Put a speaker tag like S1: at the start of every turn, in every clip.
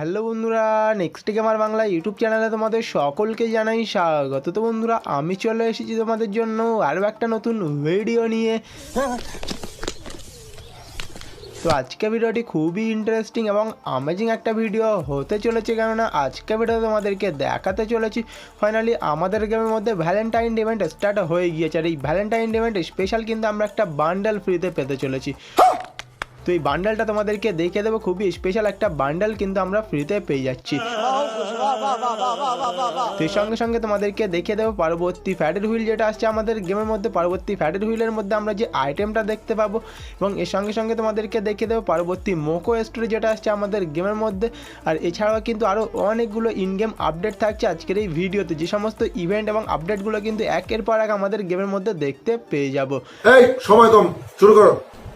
S1: Hello বন্ধুরা next আমার Bangla YouTube চ্যানেলে তোমাদের সকলকে জানাই স্বাগত। তো বন্ধুরা, আমি চলে এসেছি তোমাদের জন্য আরও একটা নতুন ভিডিও নিয়ে। তো আজকে ভিডিওটি খুবই ইন্টারেস্টিং এবং আমেজিং একটা ভিডিও হতে চলেছে, কেননা আজকে ভিডিও তোমাদেরকে দেখাতে চলেছি। ফাইনালি আমাদের গেমের মধ্যে ভ্যালেন্টাইন ইভেন্ট স্টার্ট হয়ে গিয়েছে, আর এই ভ্যালেন্টাইন ইভেন্ট স্পেশাল কিন্তু আমরা একটা বান্ডেল ফ্রিতে পেতে চলেছি। তো এই বান্ডেলটা তোমাদেরকে দেখে দেবো, খুবই স্পেশাল একটা বান্ডেল কিন্তু আমরা ফ্রিতে পেয়ে যাচ্ছি। তো এর সঙ্গে সঙ্গে তোমাদেরকে দেখে দেবো, পরবর্তী ফ্যাটের হুইল যেটা আসছে আমাদের গেমের মধ্যে, পরবর্তী ফ্যাটের হুইলের মধ্যে আমরা যে আইটেমটা দেখতে পাবো এবং এর সঙ্গে সঙ্গে তোমাদেরকে দেখে দেবো, পরবর্তী মোকো স্টোরি যেটা আসছে আমাদের গেমের মধ্যে। আর এছাড়াও কিন্তু আরও অনেকগুলো ইন গেম আপডেট থাকছে আজকের এই ভিডিওতে। যে সমস্ত ইভেন্ট এবং আপডেটগুলো কিন্তু একের পর এক আমাদের গেমের মধ্যে দেখতে পেয়ে যাব।
S2: সময় কম, শুরু করো।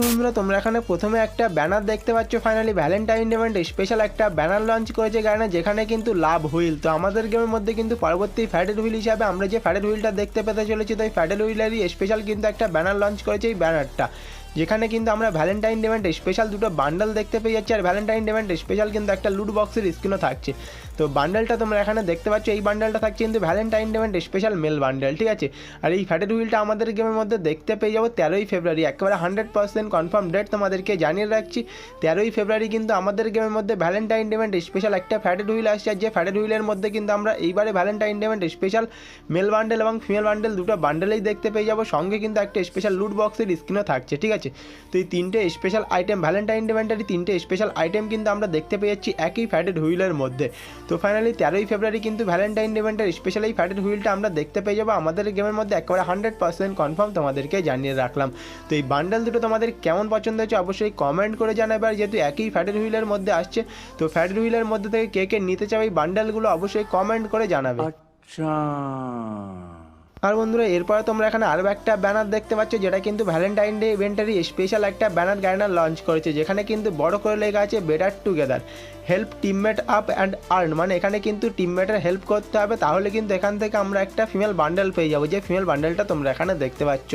S1: বন্ধুরা, তোমরা এখানে প্রথমে একটা ব্যানার দেখতে পাচ্ছ। ফাইনালি ভ্যালেন্টাইন ইভেন্ট স্পেশাল একটা ব্যানার লঞ্চ করেছে কারণে যেখানে কিন্তু লাভ হুইল তো আমাদের গেমের মধ্যে কিন্তু পরবর্তী ফ্যাটের হুইল হিসাবে আমরা যে ফ্যাটের হুইলটা দেখতে পেতে চলেছি, তো এই ফ্যাটের হুইলেরই স্পেশাল কিন্তু একটা ব্যানার লঞ্চ করেছে এই ব্যানারটা। যেখানে কিন্তু আমরা ভ্যালেন্টাইন ইভেন্ট স্পেশাল দুটো বান্ডাল দেখতে পেয়ে যাচ্ছি, আর ভ্যালেন্টাইন ইভেন্ট স্পেশাল কিন্তু একটা লুট বক্সের স্ক্রিনও থাকছে। তো বান্ডেলটা তোমরা এখানে দেখতে পাচ্ছ, এই বান্ডেলটা থাকছে কিন্তু Valentine event special male bundle ঠিক আছে? আর এই ফ্যাটের হুইলটা আমাদের গেমের মধ্যে দেখতে পেয়ে যাব তেরোই ফেব্রুয়ারি একেবারে হান্ড্রেড পার্সেন্ট কনফার্ম ডেট তোমাদেরকে জানিয়ে রাখছি। তেরোই ফেব্রুয়ারি কিন্তু আমাদের গেমের মধ্যে ভ্যালেন্টাইন ইভেন্ট স্পেশাল একটা ফ্যাটেড হুইল আসছে, আর যে ফ্যাটেড হুইলের মধ্যে কিন্তু আমরা এইবারে Valentine event special male bundle এবং ফিমেল বান্ডেল দুটো বান্ডেলেই দেখতে পেয়ে যাব। সঙ্গে কিন্তু একটা স্পেশাল লুট বক্সের স্ক্রিনও থাকছে, ঠিক আছে? তো এই তিনটে স্পেশাল আইটেম ভ্যালেন্টাইন ইভেন্টেরই তিনটে স্পেশাল আইটেম কিন্তু আমরা দেখতে পেয়ে যাচ্ছি একই ফ্যাটেড হুইলের মধ্যে। তো ফাইনালি তেরোই ফেব্রুয়ারি কিন্তু ভ্যালেন্টাইন ইভেন্টের স্পেশাল এই ফ্যাটেড হুইলটা আমরা দেখতে পেয়ে যাব। আমাদের গেমের মধ্যে একেবারে হান্ড্রেড পার্সেন্ট কনফার্ম তোমাদেরকে জানিয়ে রাখলাম। তো এই বান্ডেল দুটো তোমাদের কেমন পছন্দ হয়েছে অবশ্যই কমেন্ট করে জানাবে। আর যেহেতু একই ফ্যাটেড হুইলের মধ্যে আসছে তো ফ্যাটেড হুইলের মধ্যে থেকে কে কে নিতে চাও এই বান্ডেলগুলো অবশ্যই কমেন্ট করে জানাবে। আর বন্ধুরা এরপরে তোমরা এখানে আরও একটা ব্যানার দেখতে পাচ্ছ যেটা কিন্তু ভ্যালেন্টাইন ডে ইভেন্টারি স্পেশাল একটা ব্যানার গ্যানার লঞ্চ করেছে যেখানে কিন্তু বড় করে লেখা আছে better together help teammate up and earn মানে এখানে কিন্তু টিমমেটের হেল্প করতে হবে, তাহলে কিন্তু এখান থেকে আমরা একটা ফিমেল বান্ডেল পেয়ে যাব, যে ফিমেল বান্ডেলটা তোমরা এখানে দেখতে পাচ্ছ।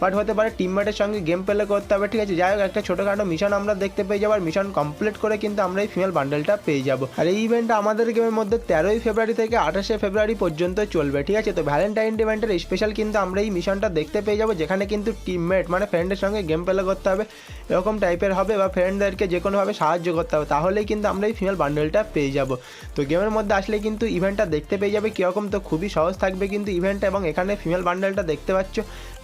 S1: বাট হতে পারে টিমমেটের সঙ্গে গেম প্লে করতে হবে, ঠিক আছে? যাই হোক, একটা ছোটোখাটো মিশন আমরা দেখতে পেয়ে যাব, আর মিশন কমপ্লিট করে কিন্তু আমরা এই ফিমেল বান্ডেলটা পেয়ে যাব। আর এই ইভেন্টটা আমাদের গেমের মধ্যে তেরোই ফেব্রুয়ারি থেকে আঠাশে ফেব্রুয়ারি পর্যন্ত চলবে, ঠিক আছে? তো ভ্যালেন্টাইন ইভেন্টের স্পেশাল কিন্তু আমরা এই মিশনটা দেখতে পেয়ে যাব, যেখানে কিন্তু টিমমেট মানে ফ্রেন্ডের সঙ্গে গেম প্লে করতে হবে, এরকম টাইপের হবে, বা ফ্রেন্ডদেরকে যে কোনোভাবে সাহায্য করতে হবে, তাহলেই কিন্তু আমরা এই ফিমেল বান্ডেলটা পেয়ে যাব। তো গেমের মধ্যে আসলে কিন্তু ইভেন্টটা দেখতে পেয়ে যাবে, কীরকম তো খুবই সহজ থাকবে কিন্তু ইভেন্টটা এবং এখানে ফিমেল বান্ডেলটা দেখতে পাচ্ছ।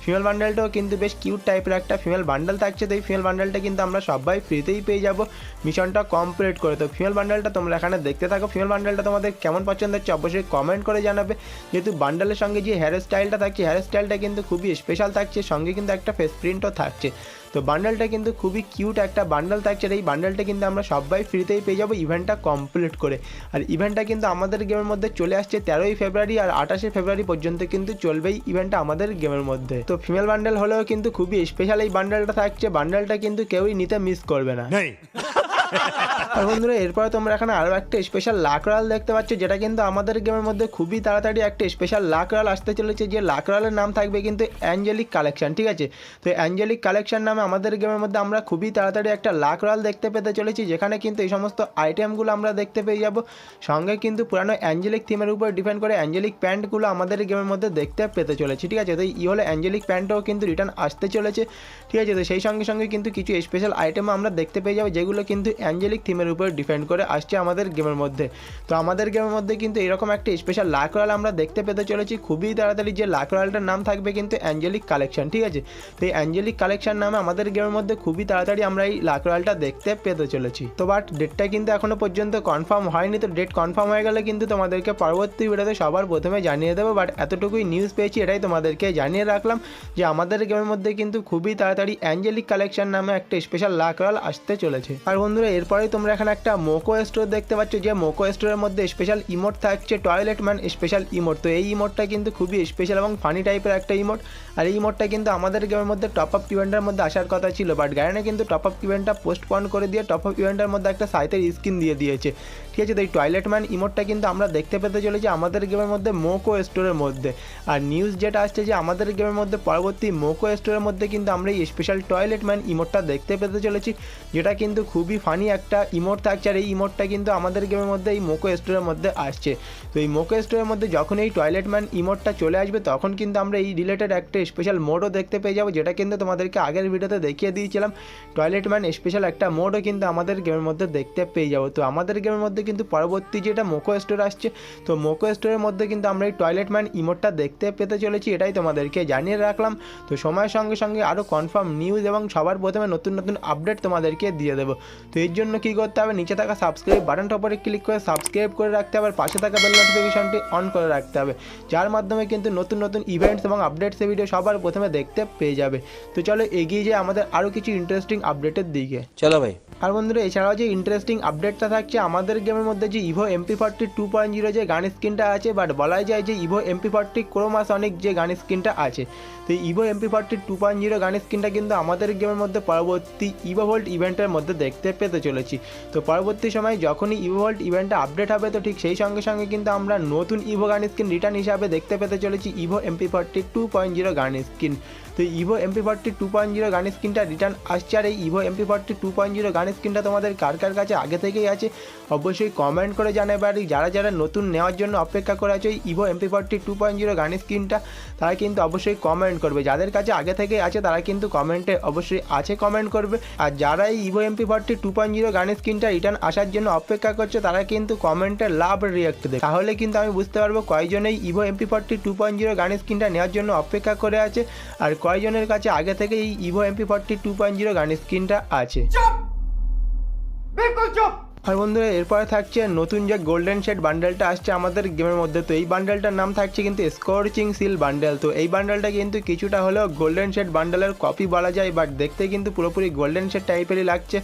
S1: ফিমেল বান্ডেলটাও কিন্তু বেশ কিউট টাইপের একটা ফিমেল বান্ডেল থাকছে, তো এই ফিমেল বান্ডেলটা কিন্তু আমরা সবাই ফ্রিতেই পেয়ে যাব। মিশনটা কমপ্লিট করে, তো ফিমেল বান্ডেলটা তোমরা এখানে দেখতে থাকো। ফিমেল বান্ডেলটা তোমাদের কেমন পছন্দ হচ্ছে অবশ্যই কমেন্ট করে জানাবে। যেহেতু বান্ডেলের সঙ্গে যে হেয়ার স্টাইলটা থাকছে হেয়ার স্টাইলটা কিন্তু খুবই স্পেশাল থাকছে, সঙ্গে কিন্তু একটা ফেস প্রিন্টও থাকছে। তো বান্ডালটা কিন্তু খুবই কিউট একটা বান্ডাল থাকছে। এই বান্ডালটা কিন্তু আমরা সবাই ফ্রিতেই পেয়ে যাব ইভেন্টটা কমপ্লিট করে। আর ইভেন্টটা কিন্তু আমাদের গেমের মধ্যে চলে আসছে তেরোই ফেব্রুয়ারি আর আঠাশে ফেব্রুয়ারি পর্যন্ত কিন্তু চলবেই ইভেন্টটা আমাদের গেমের মধ্যে। তো ফিমেল বান্ডেল হলেও কিন্তু খুবই স্পেশাল এই বান্ডেলটা থাকছে। বান্ডেলটা কিন্তু কেউই নিতে মিস করবে না। বন্ধুরা, এরপরে তোমরা এখানে আরও একটা স্পেশাল লাকরাল দেখতে পাচ্ছ, যেটা কিন্তু আমাদের গেমের মধ্যে খুবই তাড়াতাড়ি একটা স্পেশাল লাকরাল আসতে চলেছে। যে লাকরালের নাম থাকবে কিন্তু অ্যাঞ্জেলিক কালেকশন ঠিক আছে? তো অ্যাঞ্জেলিক কালেকশন নামে আমাদের গেমের মধ্যে আমরা খুবই তাড়াতাড়ি একটা লাকরাল দেখতে পেতে চলেছি, যেখানে কিন্তু এই সমস্ত আইটেমগুলো আমরা দেখতে পেয়ে যাব। সঙ্গে কিন্তু পুরানো অ্যাঞ্জেলিক থিমের উপর ডিপেন্ড করে অ্যাঞ্জেলিক প্যান্টগুলো আমাদের গেমের মধ্যে দেখতে পেতে চলেছি, ঠিক আছে? তো ই হলো অ্যাঞ্জেলিক প্যান্টও কিন্তু রিটার্ন আসতে চলেছে, ঠিক আছে? তো সেই সঙ্গে সঙ্গে কিন্তু কিছু স্পেশাল আইটেমও আমরা দেখতে পেয়ে যাব, যেগুলো কিন্তু অ্যাঞ্জেলিক থিমের উপর ডিপেন্ড করে আসছে আমাদের গেমের মধ্যে। তো আমাদের গেমের মধ্যে কিন্তু এরকম একটা স্পেশাল লাকরাল আমরা দেখতে পেতে চলেছি। খুবই তাড়াতাড়ি যে লাক রয়ালটার নাম থাকবে কিন্তু অ্যাঞ্জেলিক কালেকশন, ঠিক আছে? তো এই অ্যাঞ্জেলিক কালেকশন নামে আমাদের গেমের মধ্যে খুবই তাড়াতাড়ি আমরা এই লাকরালটা দেখতে পেতে চলেছি। তো বাট ডেটটা কিন্তু এখনও পর্যন্ত কনফার্ম হয়নি। তো ডেট কনফার্ম হয়ে গেলে কিন্তু তোমাদেরকে পরবর্তী ভিডিওতে সবার প্রথমে জানিয়ে দেবো। বাট এতটুকুই নিউজ পেয়েছি, এটাই তোমাদেরকে জানিয়ে রাখলাম যে আমাদের গেমের মধ্যে কিন্তু খুবই তাড়াতাড়ি অ্যাঞ্জেলিক কালেকশন নামে একটা স্পেশাল লাকরাল আসতে চলেছে। আর বন্ধুরা বন্ধুরা এরপরেই তোমরা এখানে একটা মোকো স্টোর দেখতে পাচ্ছ, যে মোকো স্টোরের মধ্যে স্পেশাল ইমোট থাকছে টয়লেট ম্যান স্পেশাল ইমোট তো এই ইমোটটা কিন্তু খুবই স্পেশাল এবং ফানি টাইপের একটা ইমোট আর এই ইমোটটা কিন্তু আমাদের গেমের মধ্যে টপ আপ ইভেন্টের মধ্যে আসার কথা ছিল বাট গায়নে কিন্তু টপ আপ ইভেন্টটা পোস্টপন করে দিয়ে টপ আপ ইভেন্টের মধ্যে একটা সাইতের স্কিন দিয়ে দিয়েছে। ঠিক আছে, তো এই টয়লেট ম্যান ইমোটটা কিন্তু আমরা দেখতে পেতে চলেছি আমাদের গেমের মধ্যে মোকো স্টোরের মধ্যে। আর নিউজ যেটা আসছে যে আমাদের গেমের মধ্যে পরবর্তী মোকো স্টোরের মধ্যে কিন্তু আমরা এই স্পেশাল টয়লেট ম্যান ইমোটটা দেখতে পেতে চলেছি, যেটা কিন্তু খুবই ফানি একটা ইমোট থাকছে, আর এই ইমোটটা কিন্তু আমাদের গেমের মধ্যে, এই মোকো স্টোরের মধ্যে আসছে। তো এই মোকো স্টোরের মধ্যে যখন এই টয়লেট ম্যান ইমোটটা চলে আসবে, তখন কিন্তু আমরা এই রিলেটেড একটা স্পেশাল মোডও দেখতে পেয়ে যাব, যেটা কিন্তু তোমাদেরকে আগের ভিডিওতে দেখিয়ে দিয়েছিলাম। টয়লেট ম্যান স্পেশাল একটা মোডও কিন্তু আমাদের গেমের মধ্যে দেখতে পেয়ে যাব। তো আমাদের গেমের মধ্যে কিন্তু পরবর্তী যেটা মোকো স্টোর আসছে, তো মোকো স্টোরের মধ্যে কিন্তু আমরা এই টয়লেট ম্যান ইমোটটা দেখতে পেতে চলেছি, এটাই তোমাদেরকে জানিয়ে রাখলাম। তো সময়ের সঙ্গে সঙ্গে আরও কনফার্ম নিউজ এবং সবার প্রথমে নতুন নতুন আপডেট তোমাদেরকে দিয়ে দেবো। তো এর জন্য কি করতে হবে? নিচে থাকা সাবস্ক্রাইব বাটনটা উপরে ক্লিক করে সাবস্ক্রাইব করে রাখতে হবে আর পাশে থাকা বেল নোটিফিকেশনটি অন করে রাখতে হবে। যার মাধ্যমে কিন্তু নতুন নতুন ইভেন্টস এবং আপডেটস ভিডিও সবার প্রথমে দেখতে পেয়ে যাবে। তো চলো এগিয়ে যাই আমাদের আরও কিছু ইন্টারেস্টিং আপডেটের দিকে।
S3: চলো ভাই।
S1: আর বন্ধুরা, এছাড়াও যে ইন্টারেস্টিং আপডেটটা থাকছে, আমাদের গেমের মধ্যে যে Evo MP forty two point zero যে গান স্ক্রিনটা আছে বাট বলাই যায় যে ইভো এমপি ফর্টি ক্রোমাসনিক যে গান স্ক্রিনটা আছে, তো Evo MP forty two point zero gun স্ক্রিনটা কিন্তু আমাদের গেমের মধ্যে পরবর্তী ইভো ভোল্ট ইভেন্টের মধ্যে দেখতে পেতে চলেছি। তো পরবর্তী সময় যখনই ইভো ভোল্ট ইভেন্টটা আপডেট হবে, তো ঠিক সেই সঙ্গে সঙ্গে কিন্তু আমরা নতুন ইভো গান স্ক্রিন রিটার্ন হিসাবে দেখতে পেতে চলেছি Evo MP forty two point zero gun screen তো Evo MP forty two point zero gun স্ক্রিনটা রিটার্ন আসছে, আর এই Evo MP forty two point zero gun স্কিনটা তোমাদের কার কার কাছে আগে থেকেই আছে, অবশ্যই কমেন্ট করে জানাবে। আর যারা যারা নতুন নেওয়ার জন্য অপেক্ষা করে আছে Evo MP forty two point zero gun স্কিনটা তারা কিন্তু অবশ্যই কমেন্ট করবে। যাদের কাছে আগে থেকেই আছে, তারা কিন্তু কমেন্টে অবশ্যই আছে কমেন্ট করবে। আর যারা এই Evo MP forty two point zero gun স্ক্রিনটা রিটার্ন আসার জন্য অপেক্ষা করছে, তারা কিন্তু কমেন্টে লাভ রিয়াক্ট দেবে। তাহলে কিন্তু আমি বুঝতে পারব কয়জনেই Evo MP forty two point zero gun স্ক্রিনটা নেওয়ার জন্য অপেক্ষা করে আছে, আর কয়জনের কাছে আগে থেকে এই Evo MP forty two point zero gun স্ক্রিনটা আছে। আর বন্ধুরা, এরপরে থাকছে নতুন যে গোল্ডেন শেড বান্ডেলটা আসছে আমাদের গেমের মধ্যে। তো এই বান্ডেলটার নাম থাকছে কিন্তু স্কোরচিং সিল বান্ডেল তো এই বান্ডেলটা কিন্তু কিছুটা হলেও গোল্ডেন শেড বান্ডেলের কপি বলা যায় বাট দেখতে কিন্তু পুরোপুরি গোল্ডেন শেড টাইপেরই লাগছে।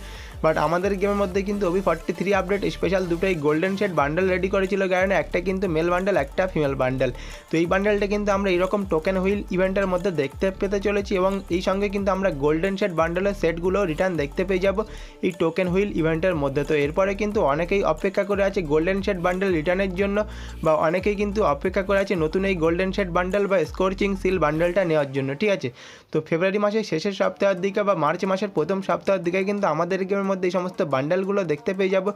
S1: বাট আমাদের গেমের মধ্যে কিন্তু OB forty three update special দুটোই গোল্ডেন শেড বান্ডেল রেডি করেছিল কারণে একটা কিন্তু মেল বান্ডেল একটা ফিমেল বান্ডেল তো এই বান্ডেলটা কিন্তু আমরা এরকম টোকেন হুইল ইভেন্টের মধ্যে দেখতে পেতে চলেছি এবং এই সঙ্গে কিন্তু আমরা গোল্ডেন শেড বান্ডেলের সেটগুলো রিটার্ন দেখতে পেয়ে যাব এই টোকেন হুইল ইভেন্টের মধ্যে। তো এরপরে কিন্তু অনেকেই অপেক্ষা করে আছে গোল্ডেন শেড বান্ডেল রিটার্নের জন্য বা অনেকেই কিন্তু অপেক্ষা করে আছে নতুন এই গোল্ডেন শেড বান্ডেল বা স্কোরচিং সিল বান্ডেলটা নেওয়ার জন্য, ঠিক আছে? তো ফেব্রুয়ারি মাসের শেষের সপ্তাহের দিকে বা মার্চ মাসের প্রথম সপ্তাহের দিকে কিন্তু আমাদের গেমের মধ্যে এই সমস্ত বান্ডেলগুলো দেখতে পেয়ে যাব।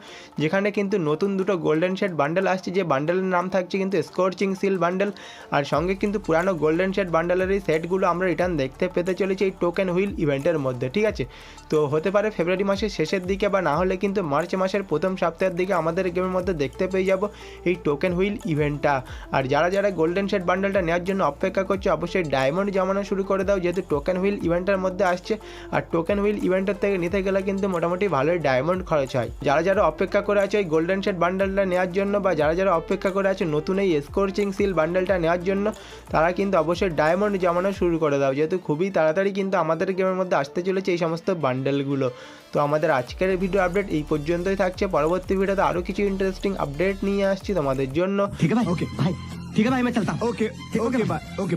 S1: যেখানে কিন্তু নতুন দুটো গোল্ডেন শেড বান্ডেল আসছে, যে বান্ডেলের নাম থাকছে কিন্তু স্কোরচিং সিল বান্ডেল আর সঙ্গে কিন্তু পুরানো গোল্ডেন শেড বান্ডেলের এই সেটগুলো আমরা রিটার্ন দেখতে পেতে চলেছি এই টোকেন হুইল ইভেন্টের মধ্যে, ঠিক আছে? তো হতে পারে ফেব্রুয়ারি মাসের শেষের দিকে বা না হলে কিন্তু মার্চ মাসের প্রথম সপ্তাহের দিকে আমাদের গেমের মধ্যে দেখতে পেয়ে যাব এই টোকেন হুইল ইভেন্টটা আর যারা যারা গোল্ডেন শেড বান্ডেলটা নেওয়ার জন্য অপেক্ষা করছে, অবশ্যই ডায়মন্ড জমানো শুরু করে দাও, যেহেতু টোকেন হুইল ইভেন্টের মধ্যে আসছে। আর টোকেন হুইল ইভেন্টের থেকে নিতে গেলে কিন্তু মোটামুটি মোটামুটি ভালোই ডায়মন্ড খরচ হয়। যারা যারা অপেক্ষা করে আছে ওই গোল্ডেন শেড বান্ডেলটা নেওয়ার জন্য বা যারা যারা অপেক্ষা করে আছে নতুন এই স্কোরচিং সিল বান্ডেলটা নেওয়ার জন্য তারা কিন্তু অবশ্যই ডায়মন্ড জমানো শুরু করে দাও। যেহেতু খুবই তাড়াতাড়ি কিন্তু আমাদের গেমের মধ্যে আসতে চলেছে এই সমস্ত বান্ডেলগুলো তো আমাদের আজকের ভিডিও আপডেট এই পর্যন্তই থাকছে। পরবর্তী ভিডিওতে আরও কিছু ইন্টারেস্টিং আপডেট নিয়ে আসছি তোমাদের জন্য।
S4: ঠিক আছে ওকে ভাই ঠিক আছে ভাই আমি ওকে ওকে ওকে